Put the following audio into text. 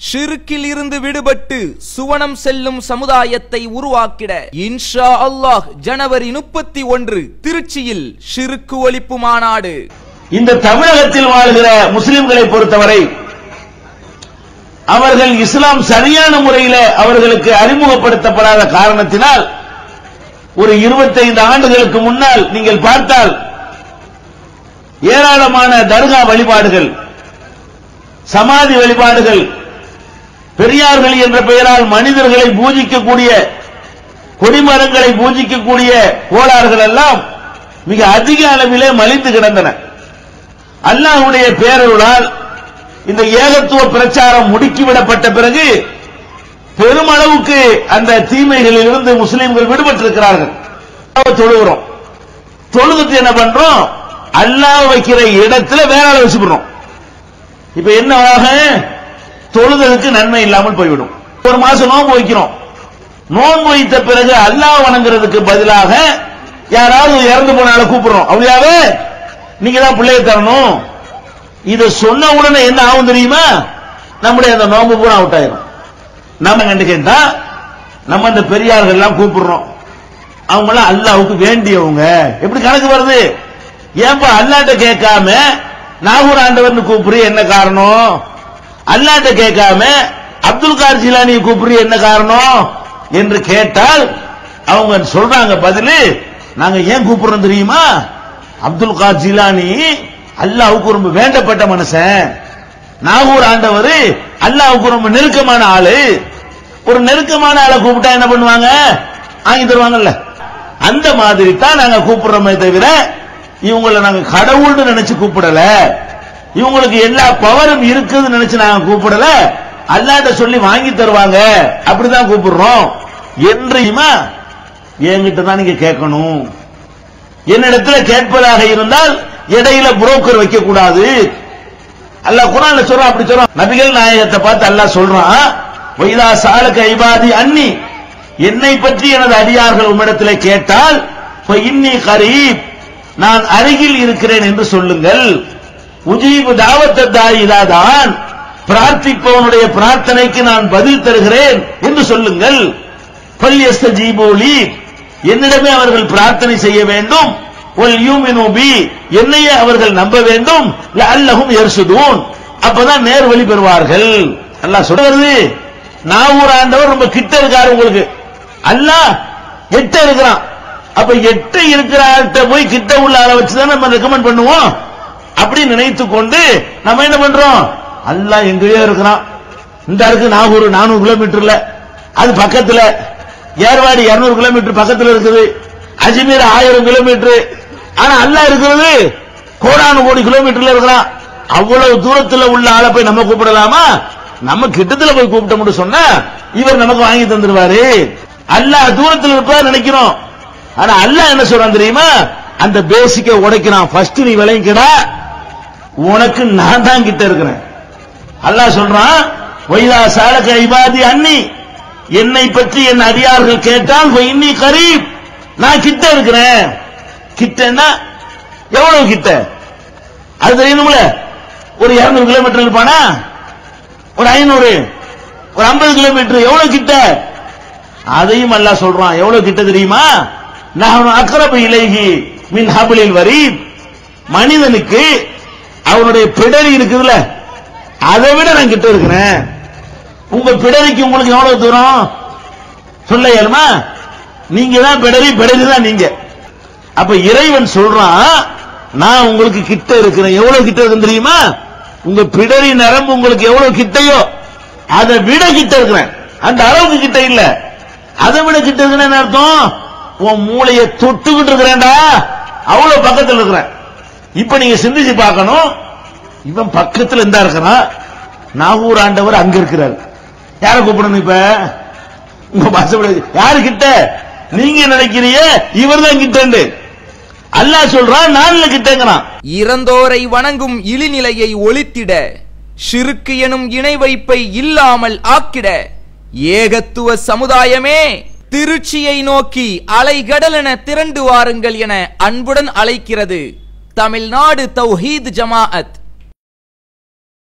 ஷிருக்கில் இருந்து விடுபட்டு சுவனம் செல்லும் சமுதாயத்தை உருவாக்கிட இன்ஷா அல்லாஹ் ஜனவரி முப்பத்தி ஒன்று திருச்சியில் ஷிருக்கு ஒழிப்பு மாநாடு. இந்த தமிழகத்தில் வாழ்கிற முஸ்லிம்களை பொறுத்தவரை அவர்கள் இஸ்லாம் சரியான முறையில் அவர்களுக்கு அறிமுகப்படுத்தப்படாத காரணத்தினால் ஒரு 25 ஆண்டுகளுக்கு முன்னால் நீங்கள் பார்த்தால் ஏராளமான தர்கா வழிபாடுகள் சமாதி வழிபாடுகள் பெரியார்கள் என்ற பெயரால் மனிதர்களை பூஜிக்கக்கூடிய கொடிமரங்களை பூஜிக்கக்கூடிய கோளாறுகள் எல்லாம் மிக அதிக அளவிலே மலிந்து கிடந்தன. அல்லாஹுடைய பேரருளால் இந்த ஏகத்துவ பிரச்சாரம் முடுக்கிவிடப்பட்ட பிறகு பெருமளவுக்கு அந்த தீமைகளில் இருந்து முஸ்லீம்கள் விடுபட்டிருக்கிறார்கள். தொழுகிறோம். தொழுதுட்டு என்ன பண்றோம்? அல்லாஹ் வைக்கிற இடத்துல வேற ஆளை வச்சுக்கிறோம் இப்ப என்ன ஆகும் தொழுதலுக்கு நன்மை இல்லாமல் போய்விடும். ஒரு மாசம் நோன்பு வைக்கிறோம். நோன்பு வைத்த பிறகு அல்லாஹ் வணங்குறதுக்கு பதிலாக யாராவது இறந்து போனால கூப்பிடுறோம். அப்படியாவே நீங்க தான் பிள்ளைய தரணும். இதை சொன்ன உடனே என்ன ஆகும் தெரியுமா? நம்முடைய அந்த நோன்பு பூரா அவுட் ஆயிரும். நம்ம கண்டு நம்ம அந்த பெரியார்கள் எல்லாம் கூப்பிடுறோம். அவங்க எல்லாம் அல்லாவுக்கு வேண்டியவங்க. எப்படி கணக்கு வருது? ஏன்பா அல்லாட்ட கேட்காம நாகூர் ஆண்டவர்னு கூப்பிடு என்ன காரணம்? அல்லாட்ட கேட்காம அப்துல் கார் ஜிலானியை கூப்பிடுற என்ன காரணம்? என்று கேட்டால் அவங்க சொல்றாங்க பதில் நாங்க ஏன் கூப்பிடுறோம் தெரியுமா? அப்துல் கார் ஜிலானி அல்லாவுக்கு ரொம்ப வேண்டப்பட்ட மனுஷன். நாகூர் ஆண்டவர் அல்லாவுக்கு ரொம்ப நெருக்கமான ஆளு. ஒரு நெருக்கமான ஆளை கூப்பிட்டா என்ன பண்ணுவாங்க? வாங்கி தருவாங்கல்ல. அந்த மாதிரி தான் நாங்க கூப்பிடுறோமே தவிர இவங்களை நாங்க கடவுள்னு நினைச்சு கூப்பிடல. இவங்களுக்கு எல்லா பவரும் இருக்குதுன்னு நினைச்சு நாங்க கூப்பிடல. அல்லாட்ட சொல்லி வாங்கி தருவாங்க. அப்படிதான் கூப்பிடுறோம். என்றையுமா? என்கிட்ட தான் நீங்க கேட்கணும். என்னிடத்துல கேட்பதாக இருந்தால் இடையில புரோக்கர் வைக்க கூடாது அல்லாஹ் குரான்ல சொல்றான் அப்படி சொல்றான். நபிகள் நாயகத்தை பார்த்து அல்லாஹ் சொல்றான் வைதா சாலக ஐபாதி அன்னி. என்னை பற்றி எனது அடியார்கள் உம்மிடத்தில் கேட்டால் இன்னி கரீப். நான் அருகில் இருக்கிறேன் என்று சொல்லுங்கள். உஜீபு தாவத்தாயிதாதான் பிரார்த்திப்பவனுடைய பிரார்த்தனைக்கு நான் பதில் தருகிறேன் என்று சொல்லுங்கள். பல்யஸ்த ஜீபோலி என்னிடமே அவர்கள் பிரார்த்தனை செய்ய வேண்டும். பி. என்னையே அவர்கள் நம்ப வேண்டும். அல்லஹும் எர்சுதூன் அப்பதான் நேர் வழி பெறுவார்கள். அல்லா சொல்றது நாவூர் ஆண்டவர் ரொம்ப கிட்ட இருக்காரு உங்களுக்கு. அல்லாஹ் எட்ட இருக்கிறான். அப்ப எட்ட இருக்கிறார்கிட்ட போய் கிட்ட உள்ள ஆளை வச்சுதான் நம்ம ரெக்கமெண்ட் பண்ணுவோம். அப்படி நினைத்து கொண்டு நம்ம என்ன பண்றோம்? அல்லாஹ் எங்கேயோ இருக்கிறான். இந்த இருக்கு நாகூர் நானூறு கிலோமீட்டர்ல அது பக்கத்துல. ஏர்வாடி 200 கிலோமீட்டர் பக்கத்துல இருக்குது. அஜ்மீர் ஆயிரம் கிலோமீட்டர் ஆனா அல்லாஹ் இருக்கிறது கோடானு கோடி கிலோமீட்டர்ல இருக்கிறான். அவ்வளவு தூரத்துல உள்ள ஆளை போய் நம்ம கூப்பிடலாமா? நம்ம கிட்டத்துல போய் கூப்பிட்டோம்னு சொன்னா இவர் நமக்கு வாங்கி தந்துருவாரு. அல்லாஹ் தூரத்தில் இருப்பார் நினைக்கிறோம். ஆனா அல்லாஹ் என்ன சொல்றான் தெரியுமா? அந்த பேசிக்க உடைக்கிறான். ஃபர்ஸ்ட் நீ விளையங்கடா உனக்கு நான் தான் கிட்ட இருக்கிறேன். அல்லாஹ் சொல்றான் வைதா சாலக ஐபாதி அன்னி. என்னை பற்றி என் அடியார்கள் கேட்டால் இன்னி கரீப். நான் கிட்ட இருக்கிறேன். கிட்டன்னா எவ்வளவு கிட்ட? அது தெரியணும்ல ஒரு 200 கிலோமீட்டர் இருப்பானா? ஒரு ஐநூறு ஒரு 50 கிலோமீட்டர் எவ்வளவு கிட்ட? அதையும் அல்ல சொல்றான் எவ்வளவு கிட்ட தெரியுமா? நான் அக்கரப்பு இலைகி மின் ஹபலில் வரீப். மனிதனுக்கு அவனுடைய பிடரி இருக்குதுல்ல அதை விட நான் கிட்ட இருக்கிறேன். உங்க பிடரிக்கு உங்களுக்கு எவ்வளவு தூரம்? சொல்ல இயலுமா? நீங்க தான் பிடரி பிடரி தான் நீங்க. அப்ப இறைவன் சொல்றான் நான் உங்களுக்கு கிட்ட இருக்கிறேன். எவ்வளவு கிட்ட இருக்கு தெரியுமா? உங்க பிடரி நரம்பு உங்களுக்கு எவ்வளவு கிட்டையோ அதை விட கிட்ட இருக்கிறேன். அந்த அளவுக்கு கிட்ட இல்ல. அதை விட கிட்ட இருக்கிறேன் அர்த்தம்? உன் மூளையை தொட்டுக்கிட்டு இருக்கிறேன்டா. அவ்வளவு பக்கத்தில் இருக்கிறேன். இப்ப நீங்க சிந்திச்சு பார்க்கணும். இவன் பக்கத்துல இருந்தா இருக்கிறான். நாகூர் ஆண்டவர் அங்க இருக்கிறார். யார கூப்பிடணும் இப்ப? உங்க பாசப்பட யாரு கிட்ட நீங்க நினைக்கிறீங்க இவர் தான் கிட்ட அல்லாஹ் சொல்றான் நான் கிட்டங்கிறான். இறந்தோரை வணங்கும் இழிநிலையை ஒழித்திட ஷிருக்கு எனும் இணை வைப்பை இல்லாமல் ஆக்கிட ஏகத்துவ சமுதாயமே திருச்சியை நோக்கி அலைகடலென திரண்டு வாருங்கள் என அன்புடன் அழைக்கிறது. தமிழ்நாடு தௌஹீத் ஜமாஅத்